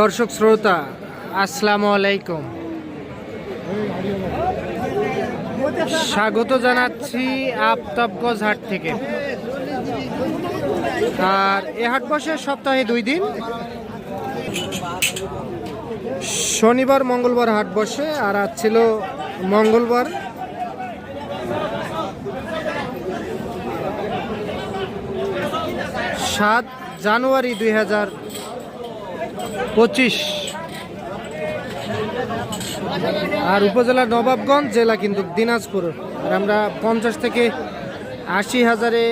দর্শক শ্রোতা, আসসালামু আলাইকুম। স্বাগত জানাচ্ছি আফতাবগঞ্জ হাট থেকে। আর এ হাট বসে সপ্তাহে দুই দিন। শনিবার, মঙ্গলবার হাট বসে, আর আজ ছিল মঙ্গলবার। সাত জানুয়ারি দুই হাজার পঁচিশ। আর উপজেলা নবাবগঞ্জ জেলা কিন্তু দিনাজপুর। আর আমরা পঞ্চাশ থেকে আশি হাজারে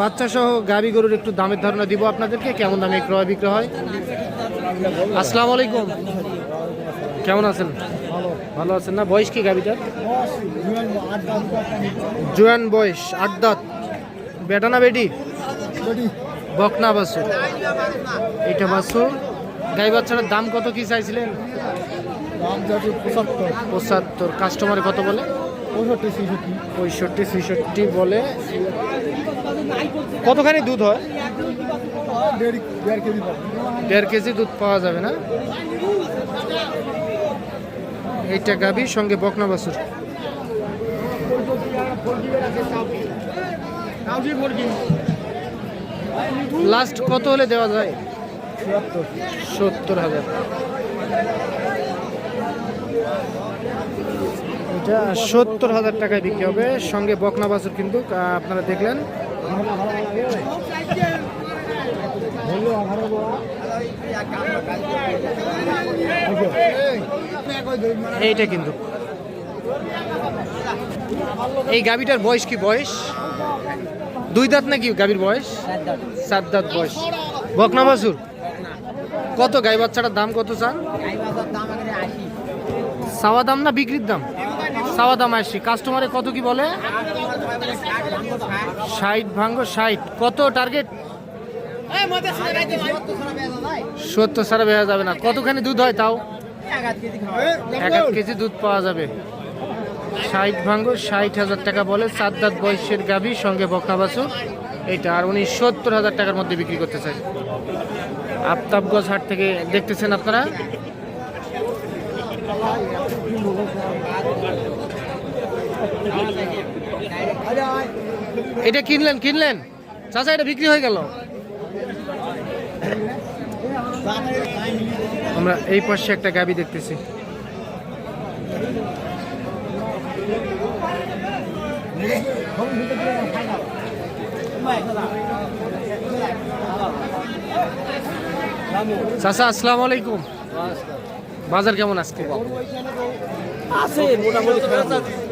বাচ্চা সহ গাবি গরুর একটু দামের ধারণা দিব আপনাদেরকে কেমন দামে ক্রয় বিক্রয় হয়। আসসালামু আলাইকুম। কেমন আছেন? ভালো আছেন না? বয়স কি গাবিটার? জুয়ান বয়স আট দাঁত। বেটা না বেটি? বকনা বাসুর এটা বাসুর গাই বাচ্চাটার দাম কত কি চাইছিলেন? পঁচাত্তর। কাস্টমারে কত বলে? পঁয়ষট্টি ছেষট্টি। বলে। কতখানি দুধ হয়? দেড় কেজি দুধ পাওয়া যাবে না? এইটা গাভীর সঙ্গে বকনা বাসুর লাস্ট কত হলে দেওয়া যায়? সত্তর হাজার। এটা সত্তর হাজার টাকায় বিক্রি হবে। সঙ্গে বকনা বাছুর কিন্তু আপনারা দেখলেন। এইটা কিন্তু। এই গাবিটার বয়স কি বয়স? দুই দাঁত নাকি গাবির বয়স? সাত দাঁত বয়স। বকনা বাছুর? কত গাই বাচ্চাটার দাম কত চান? সাওয়া দাম না বিক্রির দাম? সাওয়া দাম আসি কাস্টমারে কত কি বলে? ষাট ভাঙ্গ ষাট। কত টার্গেট সত্তর সারা বেড়া যাবে না। কতখানি দুধ হয় তাও? এক এক কেজি দুধ পাওয়া যাবে। ষাট ভাঙ্গ ষাট হাজার টাকা বলে সাত দাঁত বয়সের গাভী সঙ্গে বকনা বাছুর এইটা আর উনি সত্তর হাজার টাকার মধ্যে বিক্রি করতে চাই আফতাবগঞ্জ হাট থেকে দেখতেছেন আপনারা? এটা কিনলেন কিনলেন? চাচা, এটা বিক্রি হয়ে গেল। আমরা এই পাশে একটা গাবি দেখতেছি। চাচা আসসালামু আলাইকুম। বাজার কেমন আজকে? আছে মোটামুটি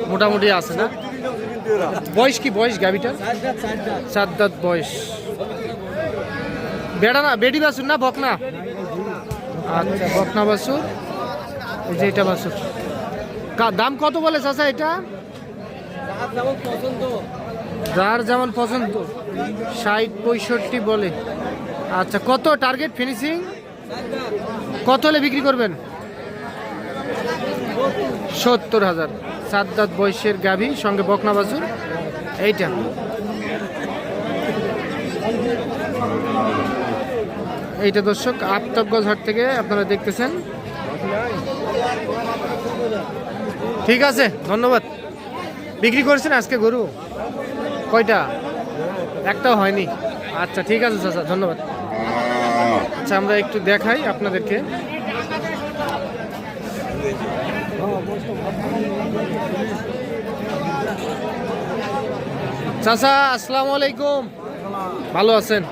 মোটামুটি আছে না? বয়স কি বয়স গাবিটার চার দাঁত বয়স। বেড়া না বেডি বাসুর না বকনা? আচ্ছা বকনা বাসুর এই যে এটা বাসুর কা- দাম কত বলে চাচা এটা? যার যেমন পছন্দ। ষাট পঁয়ষট্টি বলে। আচ্ছা কত টার্গেট ফিনিশিং কত হলে বিক্রি করবেন? সত্তর হাজার। সাত দাঁত বয়সের গাভী, সঙ্গে বকনা বাছুর। এইটা। এইটা দর্শক, আফতাবগঞ্জ হাট থেকে আপনারা দেখতেছেন। ঠিক আছে, ধন্যবাদ। বিক্রি করেছেন আজকে গরু? কয়টা? একটাও হয়নি। আচ্ছা ঠিক আছে, চাচা, ধন্যবাদ। আচ্ছা আমরা একটু দেখাই আপনাদেরকে। চাচা আসসালামু আলাইকুম। ভালো আছেন?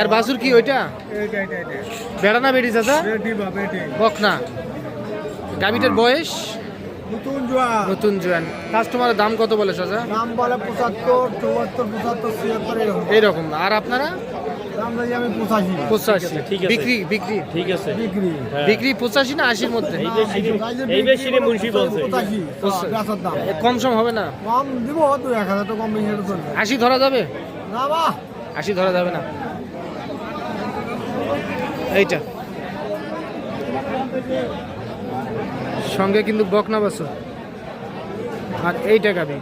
আর বাসুর কি ওইটা? বেড়া না বেড়ি চাচা? বকনা। গাবিটার বয়স? নতুন জোয়া নতুন জোয়ান। কাস্টমারের দাম কত বলে চাচা? দাম বলে পঁচাত্তর চুয়াত্তর পঁচাত্তর ছিয়াত্তর এরকম। আর আপনারা? পঁচাশি। বিক্রি বিক্রি। ঠিক আছে। বিক্রি। হ্যাঁ। বিক্রি পঁচাশি না আশির মধ্যে? কম সম হবে না? কম দিব দু এক হাজার তো কম আশি ধরা যাবে? না বা। আশি ধরা যাবে না। এইটা। সঙ্গে কিন্তু বকনা বাসু আর এইটা গাবি।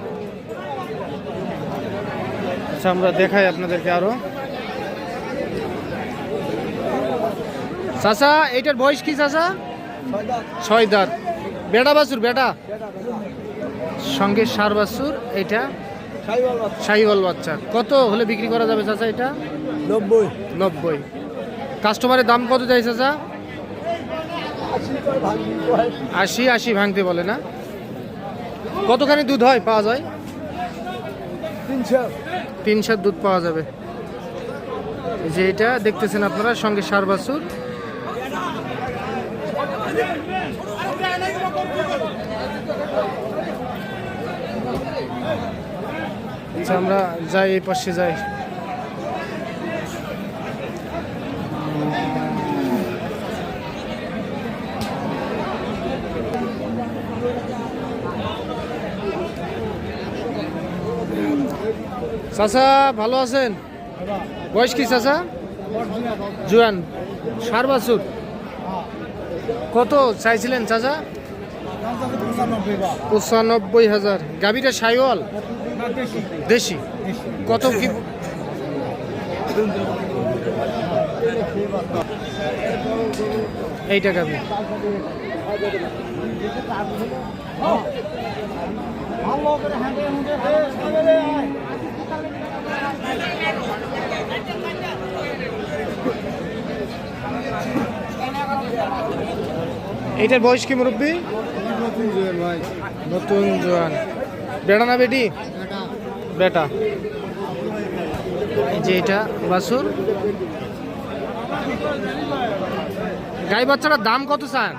আচ্ছা আমরা দেখাই আপনাদেরকে আরও। চাচা এইটার বয়স কি চাচা? ছয় দাঁত বেটা বাছুর বেটা? সঙ্গে সার বাছুর এটা শাহিওয়াল বাচ্চা। কত হলে বিক্রি করা যাবে চাচা এটা? নব্বই। নব্বই। কাস্টমারের দাম কত চাই চাচা? আশি আশি ভাঙতে বলে না? কতখানি দুধ হয় পাওয়া যায়? তিন সাত দুধ পাওয়া যাবে। যে এটা দেখতেছেন আপনারা সঙ্গে সার বাছুর। আচ্ছা আমরা যাই, এই পাশে যাই। চাচা, ভালো আছেন? বয়স কি, চাচা? জুয়ান সার বাছুর কত চাইছিলেন চাচা? পঁচানব্বই হাজার। গাবিটা সাইওয়াল? দেশি। কত কি এইটা গাবি এইটার বয়স কি মুরব্বী? ভাই নতুন জোয়ান। বেটা না বেটি? বেটা। এই যে এটা বাসুর। গাই বাচ্চাটার দাম কত চান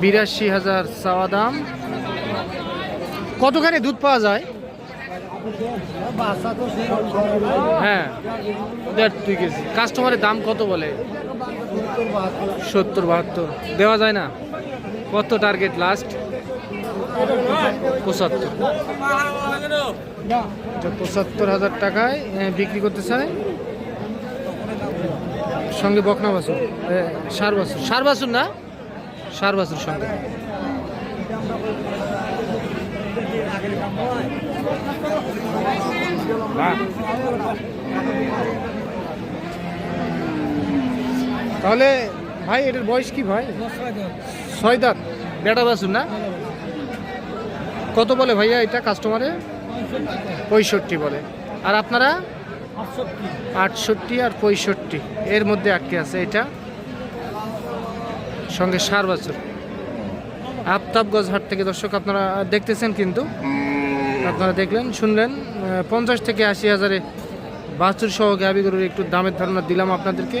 বিরাশি হাজার চাওয়া দাম। কতখানি দুধ পাওয়া যায়? হ্যাঁ দেড় দুই কেজি। কাস্টমারের দাম কত বলে? সত্তর বাহাত্তর। দেওয়া যায় না। কত টার্গেট লাস্ট পঁচাত্তর। পঁচাত্তর হাজার টাকায় বিক্রি করতে চায়? সঙ্গে বকনা বাসুর সার বাসুর সার বাসুর না? সার বাসুর সঙ্গে। তাহলে ভাই, এটার বয়স কি ভাই? ছয় দাঁত বেটা বাসুর না? কত বলে ভাইয়া এটা কাস্টমারে পঁয়ষট্টি বলে। আর আপনারা? আটষট্টি আর পঁয়ষট্টি। এর মধ্যে আটকে আছে এটা। সঙ্গে সার বাছুর। আফতাবগঞ্জ হাট থেকে দর্শক আপনারা দেখতেছেন কিন্তু। আপনারা দেখলেন, শুনলেন পঞ্চাশ থেকে আশি হাজারে বাছুর সহ গাবি গরুর একটু দামের ধারণা দিলাম আপনাদেরকে।